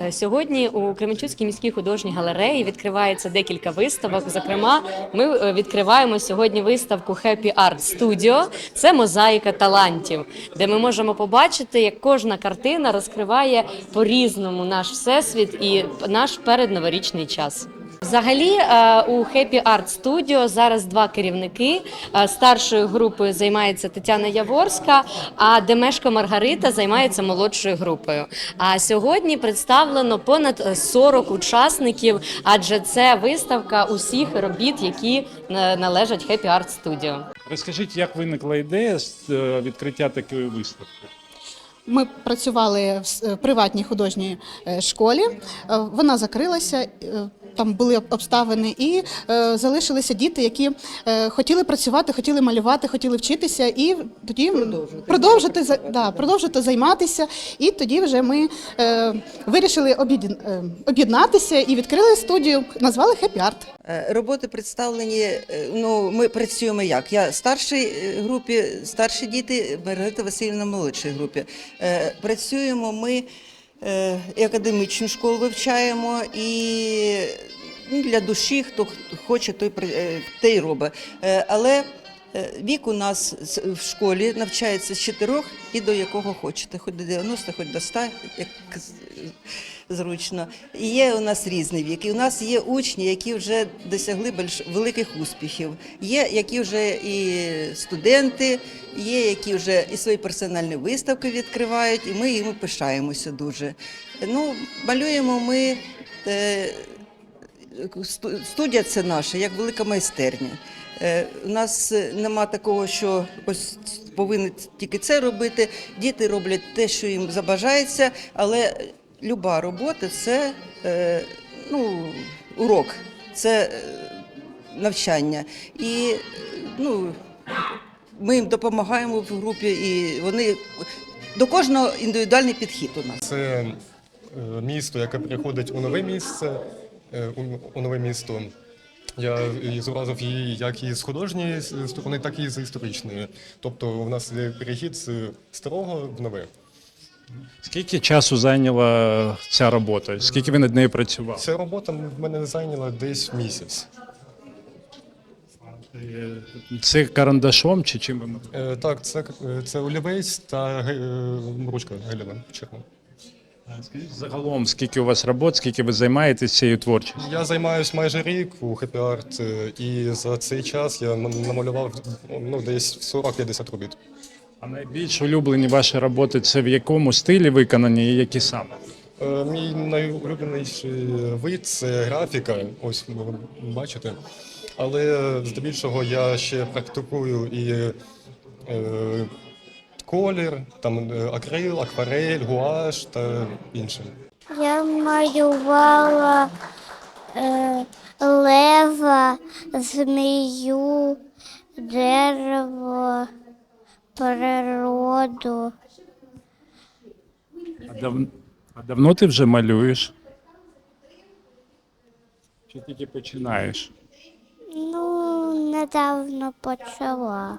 Е, Сьогодні у Кременчуцькій міській художній галереї відкривається декілька виставок. Зокрема, ми е, відкриваємо сьогодні виставку Happy Art Studio. Це мозаїка талантів, де ми можемо побачити, як кожна картина розкриває по-різному наш всесвіт і наш передноворічний час. Взагалі е, у Happy Art Studio зараз два керівники. Е, Старшою групою займається Тетяна Яворська, а Демешко Маргарита займається молодшою групою. А сьогодні представлено понад е, 40 учасників, адже це виставка усіх робіт, які е, належать Happy Art Studio. Розкажіть, як виникла ідея з відкриття такої виставки? Ми працювали в приватній художній школі. Вона закрилася. Там були обставини, і е, залишилися діти, які е, хотіли працювати, хотіли малювати, хотіли вчитися, і тоді продовжити за- да, продовжити займатися. І тоді вже ми е, вирішили е, об'єднатися і відкрили студію, назвали Art. Е, Роботи представлені. е, Ну, ми працюємо як? Я старшій е, групі, старші діти, Маргарита Васильівна молодшій групі. Працюємо ми і академічну школу вивчаємо, і ну, для душі, хто хоче, той е, те й робить. Е, Але е, вік у нас в школі навчається з 4 і до якого хочете, хоч до 90, хоч до 100, як зручно. І є у нас різний вік. І у нас є учні, які вже досягли більш великих успіхів. Є які вже і студенти, є які вже і свої персональні виставки відкривають, і ми їм пишаємося дуже. Ну, малюємо ми. Е, сту- студія це наша, як велика майстерня. Е, У нас е, нема такого, що ось повинні тільки це робити. Діти роблять те, що їм забажається, але люба робота це ну, урок, це навчання. І ну, ми їм допомагаємо в групі, і вони до кожного індивідуальний підхід у нас. Це місто, яке приходить у нове місце, у- у нове місто. Я зобразив її як і з художньої сторони, так і з історичної. Тобто у нас є перехід з старого в нове. Скільки часу зайняла ця робота? Скільки ви над нею працювали? Ця робота в мене зайняла десь місяць. Е, Це карандашом чи чим? Е, Так, це, е, це олівець та е, ручка Геліна червона. Скажіть загалом, скільки у вас робот, скільки ви займаєтесь цією творчістю? Я займаюся майже рік у Art, е, і за цей час я намалював ну, десь 40-50 робіт. А найбільш улюблені ваші роботи це в якому стилі виконані і які саме? Е, Мій найулюбленіший вид це графіка. Ось ви бачите. Але здебільшого я ще практикую і е, колір, там е, акрил, акварель, гуаш та інше. Я малювала е, лева, змію, дерево, природу. А, дав... а давно ти вже малюєш? Чи тільки починаєш? Ну, недавно почала.